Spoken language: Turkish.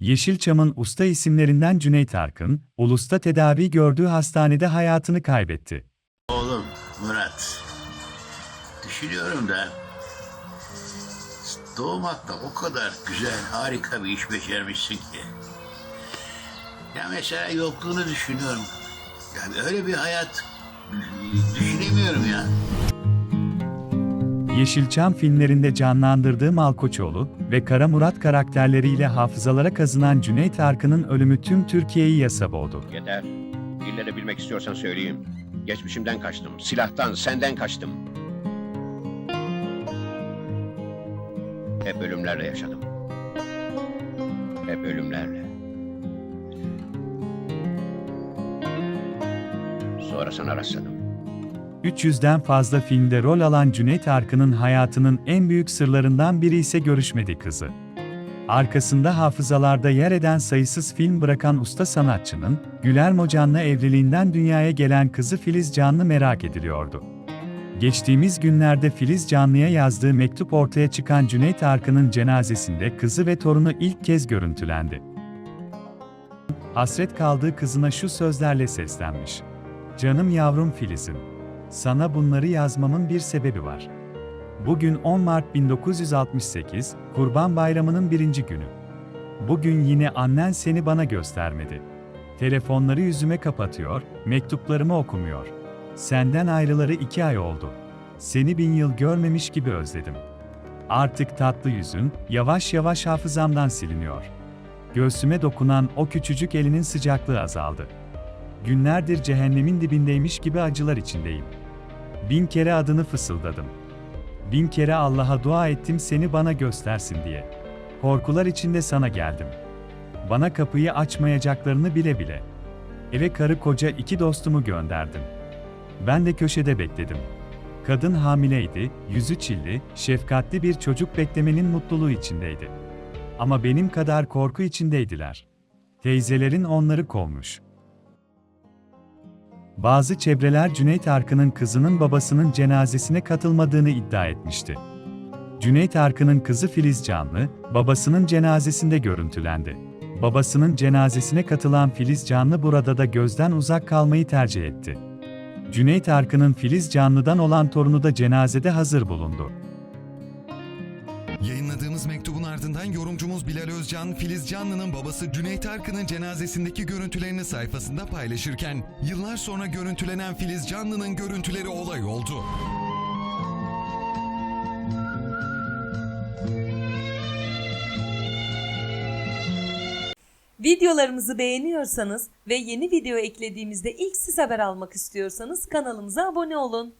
Yeşilçam'ın usta isimlerinden Cüneyt Arkın, Ulus'ta tedavi gördüğü hastanede hayatını kaybetti. Oğlum Murat. Düşünüyorum da doğmakla o kadar güzel, harika bir iş becermişsin ki. Ya mesela yokluğunu düşünüyorum. Yani öyle bir hayat düşünemiyorum ya. Yeşilçam filmlerinde canlandırdığı Malkoçoğlu ve Kara Murat karakterleriyle hafızalara kazınan Cüneyt Arkın'ın ölümü tüm Türkiye'yi yasa boğdu. Yeter. İlle bilmek istiyorsan söyleyeyim. Geçmişimden kaçtım. Silahtan, senden kaçtım. Hep ölümlerle yaşadım. Hep ölümlerle. Sonra sana rastladım. 300'den fazla filmde rol alan Cüneyt Arkın'ın hayatının en büyük sırlarından biri ise görüşmedi kızı. Arkasında hafızalarda yer eden sayısız film bırakan usta sanatçının, Gülermo Can'la evliliğinden dünyaya gelen kızı Filiz Canlı merak ediliyordu. Geçtiğimiz günlerde Filiz Canlı'ya yazdığı mektup ortaya çıkan Cüneyt Arkın'ın cenazesinde kızı ve torunu ilk kez görüntülendi. Hasret kaldığı kızına şu sözlerle seslenmiş. Canım yavrum Filiz'im. Sana bunları yazmamın bir sebebi var. Bugün 10 Mart 1968, Kurban Bayramı'nın birinci günü. Bugün yine annen seni bana göstermedi. Telefonları yüzüme kapatıyor, mektuplarımı okumuyor. Senden ayrıları iki ay oldu. Seni bin yıl görmemiş gibi özledim. Artık tatlı yüzün, yavaş yavaş hafızamdan siliniyor. Göğsüme dokunan o küçücük elinin sıcaklığı azaldı. Günlerdir cehennemin dibindeymiş gibi acılar içindeyim. Bin kere adını fısıldadım. Bin kere Allah'a dua ettim seni bana göstersin diye. Korkular içinde sana geldim. Bana kapıyı açmayacaklarını bile bile. Eve karı koca iki dostumu gönderdim. Ben de köşede bekledim. Kadın hamileydi, yüzü çilli, şefkatli bir çocuk beklemenin mutluluğu içindeydi. Ama benim kadar korku içindeydiler. Teyzelerin onları kovmuş. Bazı çevreler Cüneyt Arkın'ın kızının babasının cenazesine katılmadığını iddia etmişti. Cüneyt Arkın'ın kızı Filiz Canlı, babasının cenazesinde görüntülendi. Babasının cenazesine katılan Filiz Canlı burada da gözden uzak kalmayı tercih etti. Cüneyt Arkın'ın Filiz Canlı'dan olan torunu da cenazede hazır bulundu. Yayınladığımız mektubun ardından yorumcumuz Bilal Özcan, Filiz Canlı'nın babası Cüneyt Arkın'ın cenazesindeki görüntülerini sayfasında paylaşırken, yıllar sonra görüntülenen Filiz Canlı'nın görüntüleri olay oldu. Videolarımızı beğeniyorsanız ve yeni video eklediğimizde ilk siz haber almak istiyorsanız kanalımıza abone olun.